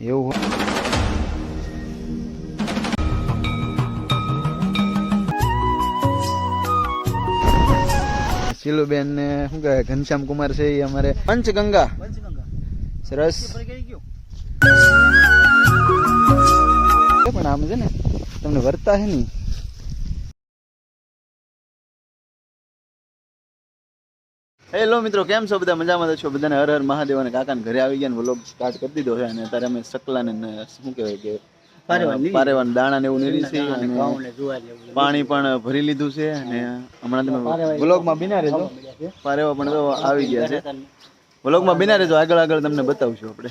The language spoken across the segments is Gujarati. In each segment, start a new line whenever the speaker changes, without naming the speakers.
એવું શીલુબેન ને શું કહે ઘનશ્યામ કુમાર છે એ અમારે પંચગંગા. સરસ. પણ આમ છે ને તમને વર્તા છે ને હેલો મિત્રો કેમ છો બધા? મજામાં છો બધાને? હર હર મહાદેવ અને કાકાને ઘરે આવી ગયા ને વ્લોગ સ્ટાર્ટ કરી દીધો છે અને અત્યારે અમે સકલાને ને શું કહેવાય કે પારેવાન દાણા ને એવું નીરી છે અને પાણી પણ ભરી લીધું છે અને હમણાં તમે વ્લોગમાં બિના રહેજો. પારેવા પણ આવી ગયા છે. વ્લોગમાં બિના રહેજો. આગળ આગળ તમને બતાવશું આપણે.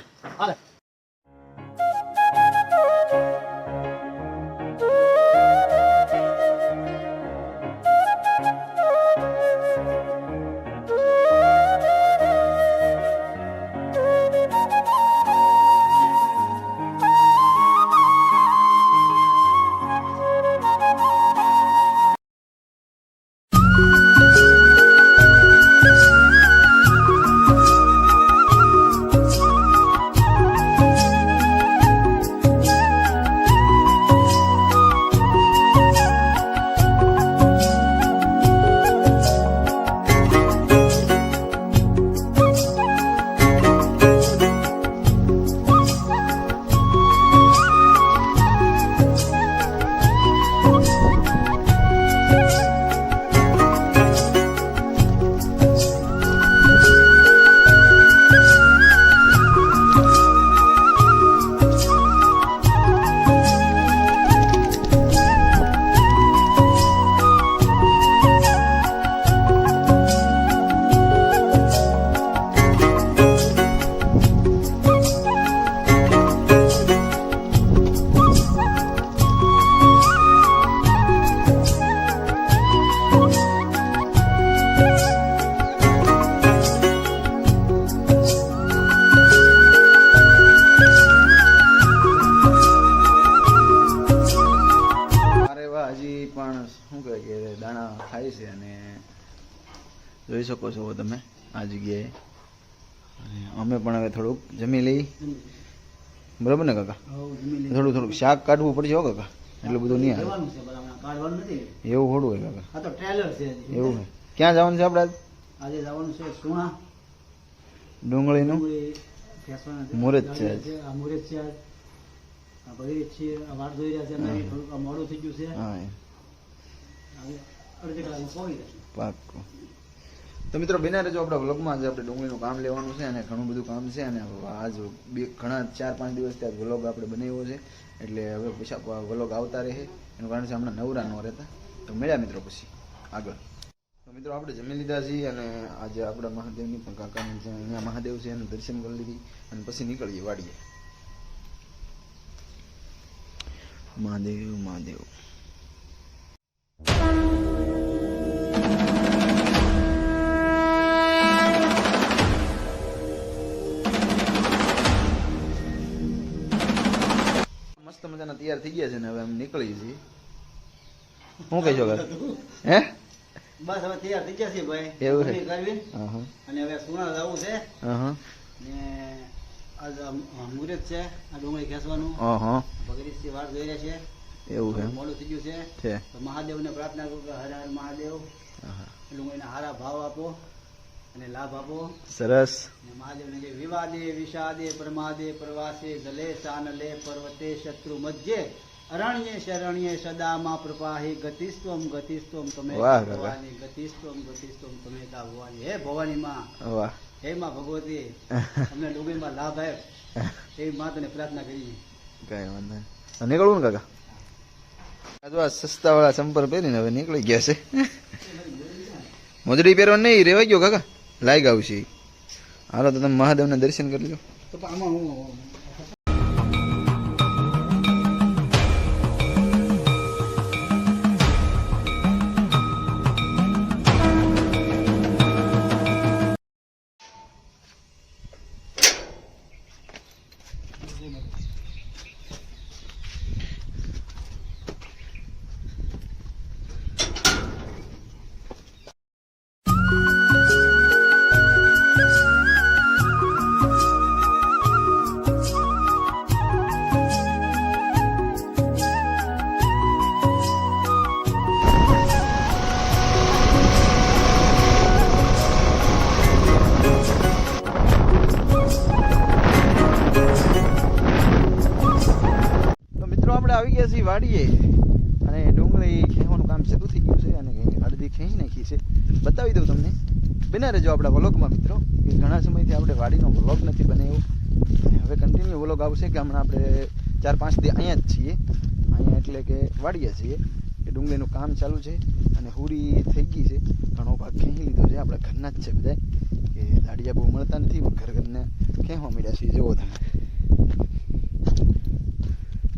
જોઈ શકો છો તમે આ જગ્યાએ. અને અમે પણ હવે થોડુંક જમી લઈ. બરાબર ને કાકા? થોડું થોડુંક શાક કાઢવું પડશે હો કાકા? એટલું બધું નહીં આવે. એવું થોડું હોય કાકા. એવું હોય. ક્યાં જવાનું છે આપણે આજ?
જવાનું છે સુણા.
ડુંગળીનું. મુહૂર્ત છે.
આ મુહૂર્ત છે આજ. આ બગડી છે આ વાટ જોઈ રહ્યા છે થોડુંક મોડું થઈ ગયું છે.
હા
અડધી કલાકમાં પહોંચી જશે.
પાક્કું. તો મિત્રો, બિના રહેજો આપણા વ્લોગમાં આજે આપણે ડુંગળીનું કામ લેવાનું છે અને ઘણું બધું કામ છે અને આજ બે, ઘણા ચાર, પાંચ દિવસથી ત્યાં વ્લોગ આપણે બનાવ્યો છે. એટલે હવે પછી વ્લોગ આવતા રહે. એનું કારણ છે હમણાં નવરા ન રહેતા. તો મળ્યા મિત્રો પછી. આગળ. તો મિત્રો, આપણે જમી લીધા છીએ અને આજે આપણા મહાદેવની પણ કાકાની જે અહીંયા મહાદેવ છે, એનું દર્શન કરી લીધી. અને પછી નીકળીએ વાડીએ. મહાદેવ મહાદેવ. મસ્ત મજાના તૈયાર થઈ ગયા છે ને હવે એમ નીકળી છીએ. શું કહેશો હે?
બસ હવે તૈયાર થઈ ગયા છે ભાઈ.
એવું છે?
કરવી. અને હવે સુના જવું છે. ને આજ મુહૂર્ત છે. આ ડુંગળી ખેંચવાનું. છે વાટ જોઈ રહ્યા છે.
એવું છે
મોડું થઈ ગયું છે.
છે.
તો મહાદેવને પ્રાર્થના કરું કે હર હર મહાદેવ. ડુંગળીને હારા ભાવ આપો અને લાભ આપો.
સરસ.
જે વિવાદે વિષાદે પ્રમાદે પ્રવાસે જલે ચાનલે પર્વતે શત્રુ મધ્યે અરણ્ય શરણ્ય સદામાં પ્રપાહી ગતિસ્ત્વમ ગતિસ્ત્વમ તમે ભવાની ગતિસ્ત્વમ ગતિસ્ત્વમ તમે તા ભવાની હે ભવાની માં. હે માં ભગવતી. અમને ડુંગળીમાં લાભ આવ્યો એ માં તને પ્રાર્થના કરી
કઈ વાંધો. નીકળવું ને કાકા? આ સસ્તા વાળા ચંપલ પહેરીને હવે નીકળી ગયા છે. મોજડી પહેરવા નહીં રેવાઈ ગયો કાકા. લાઈ આવશે. ઈ. હાલો તો તમે મહાદેવના દર્શન કરી લો. અને ડુંગળી ખેવાનું કામ શરૂ થઈ ગયું છે અને અડધી ખેંચી નાખી છે. બતાવી દઉં તમને. બના રહેજો આપણા વ્લોગમાં, મિત્રો. કે ઘણા સમયથી આપણે વાડીનો વ્લોગ નથી બનાવ્યો. હવે કન્ટિન્યુ વ્લોગ આવશે કે હમણાં આપણે ચાર પાંચ દી અહીંયા જ છીએ. અહીંયા એટલે કે વાડીએ છીએ. કે ડુંગળીનું કામ ચાલુ છે અને હુરી થઈ ગઈ છે. ઘણો ભાગ ખેંચી લીધો છે આપણા ઘરના જ છે બધા. કે દાડિયા બહુ મળતા નથી ઘર ઘરને ખેંચવા મળ્યા છે જુઓ તમે.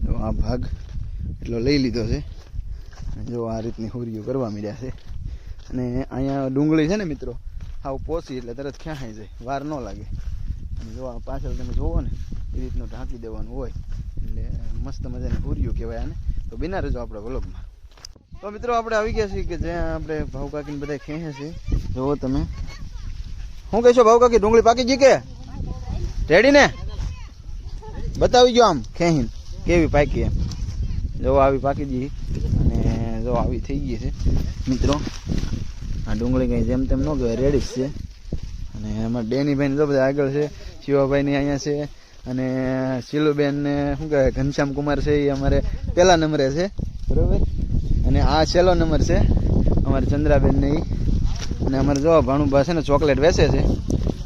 જો આ ભાગ એટલો લઈ લીધો છે. જો આ રીતની હોરીઓ કરવા મળ્યા છે. અને અહીંયા ડુંગળી છે ને મિત્રો આવ પોસી એટલે તરત ખેંચાઈ જાય, વાર ન લાગે. અને જો આ પાછળ તમે જોવો ને, એ રીતનું ઢાંકી દેવાનું હોય, એટલે મસ્ત મજાની હુરિયું કહેવાય આને. તો બિના રહેજો આપણા વ્લોગમાં. તો મિત્રો આપણે આવી ગયા છીએ કે જ્યાં આપણે ભાવ કાકીને બધા ખેંચે છે જોવો તમે, શું કહેશો ભાવ કાકી ડુંગળી પાકી ગઈ કે? રેડી ને? બતાવી ગયો આમ, ખેંચીને, કેવી પાકી એમ. જો આવી પાકી ગઈ અને જો આવી થઈ ગઈ છે. મિત્રો, આ ડુંગળી કંઈ જેમ તેમ ન કહેવાય, રેડી છે. અને એમાં ડેનીભાઈ જો બધા આગળ છે, શિવાભાઈની અહીંયા છે, અને શીલુબેન ને શું કહેવાય, ઘનશ્યામ કુમાર છે, એ અમારે પહેલા નંબરે છે, બરોબર? અને આ છેલ્લો નંબર છે, અમારે ચંદ્રાબેન ને અને અમારે જો ભાણુભા છે ને, ચોકલેટ વેચે છે.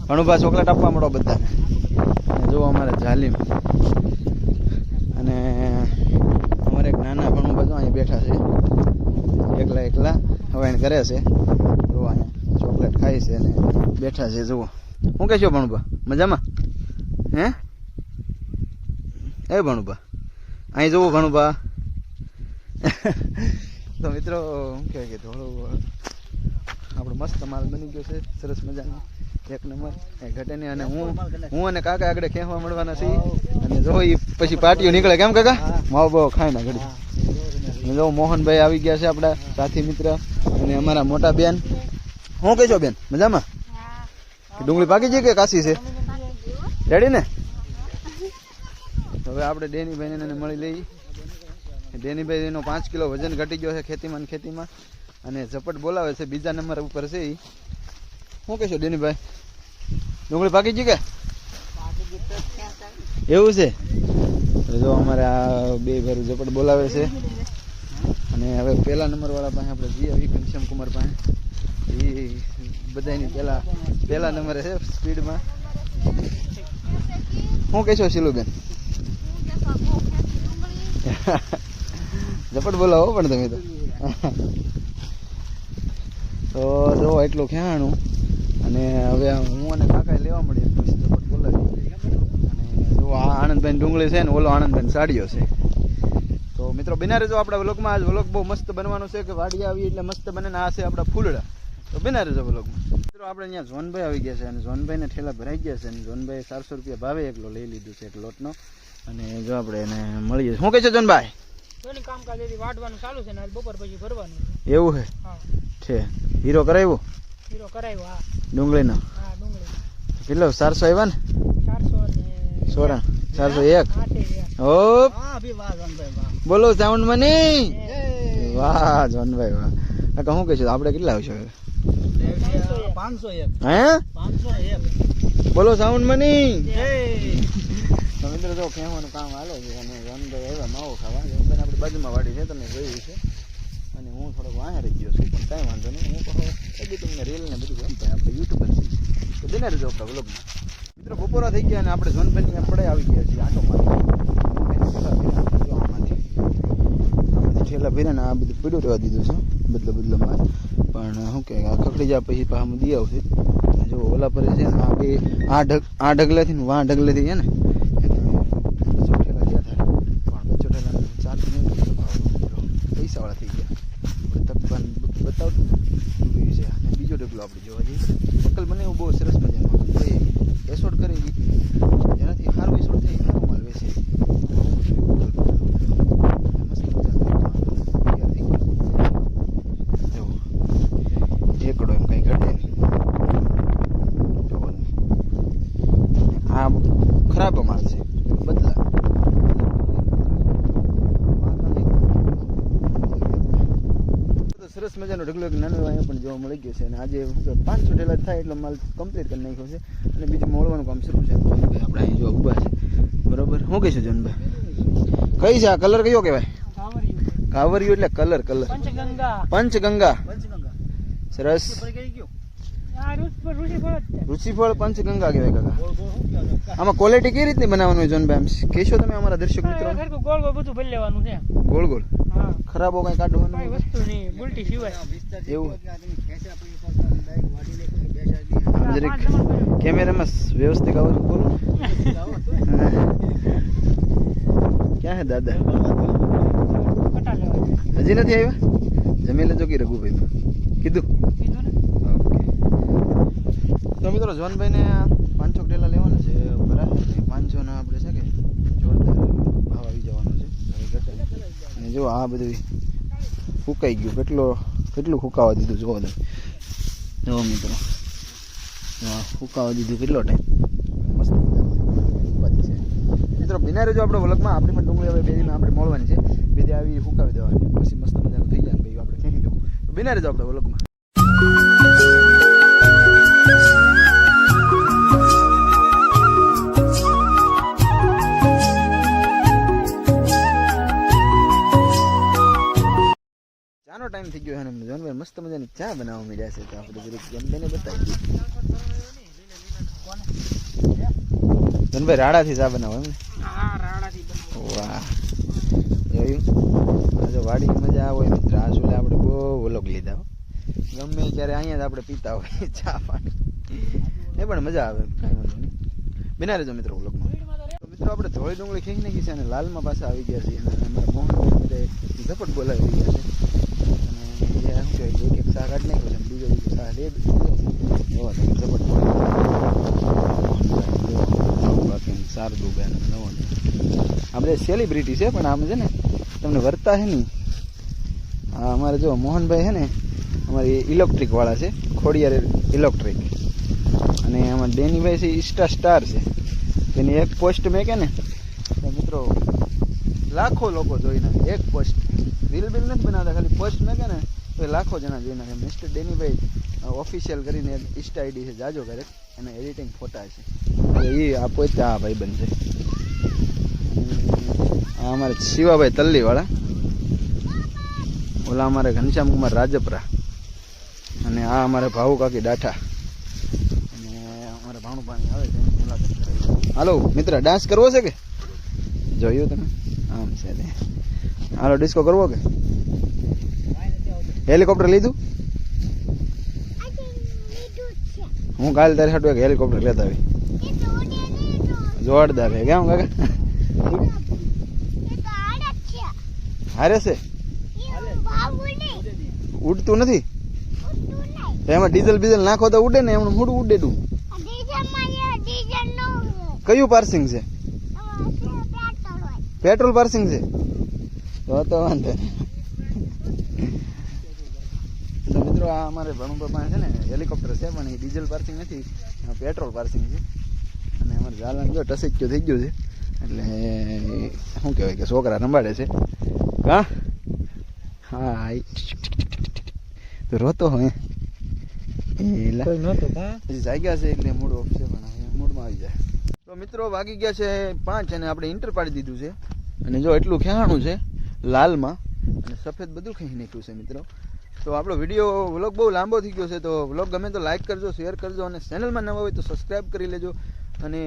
ભાણુભા ચોકલેટ આપવા મળો અને જો અમારે જાલીમ અને અમારે એક નાના ભાણુભા જો અહીંયા બેઠા છે. એકલા એકલા હવાઈન કરે છે. જુઓ અહીંયા ચોકલેટ ખાય છે અને બેઠા છે જુઓ. શું કહેશો ભણુભા? મજામાં? હે? એ ભણુભા? અહીં જુઓ ભણુભા. તો મિત્રો શું કહે કે થોડું આપણો મસ્ત માલ બની ગયો છે. સરસ મજાનો. એક નંબર. એ ઘટે નહીં. અને હું હું અને કાકા આગળ ખેંચવા મળવાના છીએ. અને જો પછી પાટીઓ નીકળે. કેમ કાકા? માવો બાવો ખાય ના ઘડી જો મોહનભાઈ આવી ગયા છે આપણા સાથી મિત્ર અને અમારા મોટા બેન. શું કહેશો બેન? મજામાં? ડુંગળી પાકી છે કે કાશી છે? રેડી ને? હવે આપણે ડેનીભાઈને એને મળી લઈ ડેનીભાઈ એનો પાંચ કિલો વજન ઘટી ગયો છે ખેતીમાં ને ખેતીમાં. અને ઝપટ બોલાવે છે બીજા નંબર ઉપર છે એ શું કહેશો ડેનીભાઈ? ડુંગળી પાકી ગઈ કે? એવું છે? તો જો અમારે આ બે ભેરું ઝપટ બોલાવે છે. અને હવે પહેલા નંબર વાળા પાસે આપણે જઈએ વી ઘનશ્યામ કુમાર પાસે. એ બધાની પહેલા પહેલા નંબરે છે સ્પીડમાં. શું કહેશો શીલુબેન? ઝપટ બોલાવો પણ તમે તો. તો જો એટલું ખેણાણું અને હવે હું અને કાકા લેવા મળીએ. ઝપટ બોલાવી. અને જો આ આનંદભાઈ ડુંગળી છે ને, ઓલો આનંદભાઈ સાડીઓ છે. મિત્રો બિના રહેજો આપણા વ્લોગમાં. આજ વ્લોગ બહુ મસ્ત બનવાનો છે કે વાડી આવી એટલે મસ્ત બને ને આ છે આપણા ફૂલડા. તો બિના રહેજો વ્લોગમાં. મિત્રો આપણે અહીંયા ઝોનભાઈ આવી ગયા છે અને ઝોનભાઈને ઠેલા ભરાઈ ગયા છે અને ઝોનભાઈ ચારસો રૂપિયા ભાવે એકલો લઈ લીધું છે એક લોટનો. અને જો આપણે એને મળીએ. શું કહે છે ઝોનભાઈ?
કામકાજ એથી વાઢવાનું ચાલુ છે ને બપોર પછી ભરવાનું
એવું છે છે. હીરો કરાવ્યો?
હીરો કરાવ્યો હા.
ડુંગળીનો?
હા ડુંગળી.
કેટલો? ચારસો આવ્યા ને?
ચારસો
સોરા. ચારસો એક.
વાહ
બોલો સાઉન્ડ મની
એ
વાહ જોનભાઈ વાહ. કાકા, શું કહેશું? આપણે કેટલા આવશે? હે? બોલો સાઉન્ડ મની
એ
તો મિત્રો, જો, કહેવાનું કામ હાલે છે. અને જોનભાઈ આવ્યા, માવો ખાવા. જોનભાઈ આપણે બાજુમાં વાડી છે તમે જોયું છે. અને હું થોડોક વાહે રહી ગયો છું, પણ કાંઈ વાંધો નહીં. હું કહો બી તમને રીલ ને બધું ગમતા આપણે યુટ્યુબર છીએ તો દેનારી જો આપણા મિત્રો બપોરા થઈ ગયા અને આપણે જોનભાઈ આપણે આવી ગયા છીએ આટો મારી ઠેલા ભીરા આ બધું પીડું રહેવા દીધું છે. બદલો બદલો માલ. પણ શું કે આ ખકડી જાય પછી પાછા દી આવશે. જો ઓલા પર છે ને આ બે આ ઢગ, આ ઢગલેથી ને વાં ઢગલેથી છે ને. પૈસાવાળા થઈ ગયા. તકવાન બતાવતું. છે, અને બીજો ઢગલો આપણે જોવા જઈએ. અકલ બને એવું બહુ સરસ મજાનો. એસોડ કરી જેનાથી સારું એસોડ થઈ સારો માલ વેચે મસ્ત મજાનો તૈયાર થઈ ગયો એવું એકડો એમ કંઈ ઘટે નહીં જોવો તમે. આ ખરાબ માલ છે બદલા તો મજાનો ઢગલો એક નાનો અહીંયા પણ જોવા મળી ગયો છે. અને આજે શું કે પાંચસો ઠેલા થાય એટલો માલ કમ્પ્લીટ કરી નાખ્યો છે. અને બીજું મોડવાનું કામ શરૂ છે. આપણે અહીં જોવા ઊભા છે. બરોબર? શું કહીશું જોનભાઈ? કઈ છે આ કલર કયો કહેવાય? કાવરિયું એટલે કલર કલર.
પંચગંગા.
પંચગંગા.
પંચગંગા.
સરસ.
ઋષિફળ જ
પંચગંગા કહેવાય કાકા? આમાં ક્વોલિટી કેવી રીતની બનાવવાનું હોય જોનભાઈ? આમ કહેશો તમે અમારા દર્શક મિત્રો.
ગોળ ગોળ બધું ભરી લેવાનું છે.
ગોળ ગોળ. ખરાબો કઈ
કઈ
કાઢવાનું
વસ્તુ નહીં બુલટી સિવાય.
એવું. આમ જરીક. કેમેરામાં વ્યવસ્થિત આવો બોલો. ક્યાં હે દાદા? હજી નથી આવ્યા? જમી લેજો કે રઘુભાઈ કીધું?
કીધું ને.
તો મિત્રો જોનભાઈને પાંચસો ટેલા લેવાના છે બરાબર પાંચસો ના આપણે છે કે જોરદાર ભાવ આવી જવાનો છે હવે ઘટાડી. અને જો આ બધું ફૂકાઈ ગયું. કેટલો, કેટલું ફૂકાવા દીધું જોવો તમે. જો મિત્રો ફૂકાવા દીધું કેટલો ટાઈમ મસ્ત ઉપાધિ છે મિત્રો બિના રહેજો આપણે વલગમાં આપણી પણ ડુંગળી હવે બે દીમાં આપણે મળવાની છે. બે દી આવી ફૂંકાવી દેવાની. પછી મસ્ત મજાનું થઈ જાય ભાઈ, આપણે ખેંચી દેવું. બિના રહેજો આપણે વલગમાં ટાઈમ થઈ ગયો અને જોનભાઈ મસ્ત મજાની ચા બનાવવા મળ્યા છે તો આપણે જરીક જમવાને બતાવી જોનભાઈ રાડાથી ચા બનાવો એમ વાહ. જોયું? આ જો વાડીની મજા આવે મિત્ર આ સુલે આપણે બહુ ઓલોક લીધા. ગમે ત્યારે અહીંયા જ આપણે પીતા હોય ચા પાણી. એ પણ મજા આવે કાંઈ વાંધો નહીં. બિના રહેજો મિત્રો ઓલોકમાં મિત્રો આપણે ધોળી ડુંગળી ખેંચી નાખી છે અને લાલમાં પાછા આવી ગયા છીએ. અને અમારા મોહન ઝપટ બોલાવી ગયા છે અને એ શું કહેવાય એક એક શાક કાઢી નાખ્યો છે અને બીજો બીજો શાક એ એવા તમે ઝપટ બોલાવી બાકી શારદુ બેન નવો આ આપણે સેલિબ્રિટી છે, પણ આમ છે ને, તમને વર્તા છે નહીં. અમારે જો મોહનભાઈ છે ને, અમારી ઇલેક્ટ્રિક વાળા છે, ખોડિયાર ઇલેક્ટ્રિક અને આમાં ડેનીભાઈ છે ઇન્સ્ટા સ્ટાર છે. એની એક પોસ્ટ મેં કે ને મિત્રો, લાખો લોકો જોઈને એક પોસ્ટ રીલ બિલ નથી બનાવતા, ખાલી પોસ્ટ મેં કે ને લાખો જણા જોઈ નાખે મિસ્ટર ડેનીભાઈ ઓફિશિયલ કરીને ઇન્સ્ટા આઈડી છે, જાજો કરે અને એડિટિંગ ફોટા છે. એ આ પોતે આ ભાઈ બનશે આ અમારે શિવાભાઈ તલ્લીવાળા. ઓલા અમારે ઘનશ્યામ કુમાર રાજપરા. અને આ અમારે ભાવુ કાકી ડાઠા. અને અમારે ભાણું આવે છે હાલો, મિત્ર ડાન્સ કરવો છે કે? જોયું તમે? આમ છે હાલો ડિસ્કો કરવો કે? હેલિકોપ્ટર લીધું? હું કાલે તારી હાટું એક હેલિકોપ્ટર લેતા આવી. જોરદાર છે કેમ કાકા? હારે છે? ઉડતું નથી? એમાં ડીઝલ બીઝલ નાખો તો ઉડે ને એમનું મોઢું ઉડે તું. કયું પાર્સિંગ છે? પેટ્રોલ પાર્સિંગ છે? તો તો વાંધો નહીં. તો મિત્રો આ અમારે ભણુભા પાસે છે ને હેલિકોપ્ટર છે પણ એ ડીઝલ પાર્સિંગ નથી પેટ્રોલ પાર્સિંગ છે. અને અમારે ઝાલાને જો ટસેક્યો થઈ ગયું છે. એટલે શું કહેવાય કે છોકરા રંબાડે છે. હા? હા તો રોતો હોય. જાગ્યા છે એટલે મૂડ ઓફ છે પણ મૂડમાં આવી જાય. તો મિત્રો વાગી ગયા છે પાંચ અને આપણે ઇન્ટર પાડી દીધું છે. અને જો એટલું ખેહાણું છે લાલમાં અને સફેદ બધું ખેંચી નીકળ્યું છે મિત્રો. તો આપણો વીડિયો વ્લોગ બહુ લાંબો થઈ ગયો છે, તો વ્લોગ ગમે તો લાઈક કરજો શેર કરજો અને ચેનલમાં નવા હોય તો સબસ્ક્રાઈબ કરી લેજો અને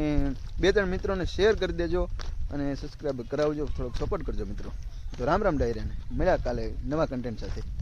બે ત્રણ મિત્રોને શેર કરી દેજો અને સબસ્ક્રાઈબ કરાવજો, થોડોક સપોર્ટ કરજો મિત્રો. તો રામ રામ ડાયરાને. મળ્યા કાલે નવા કન્ટેન્ટ સાથે.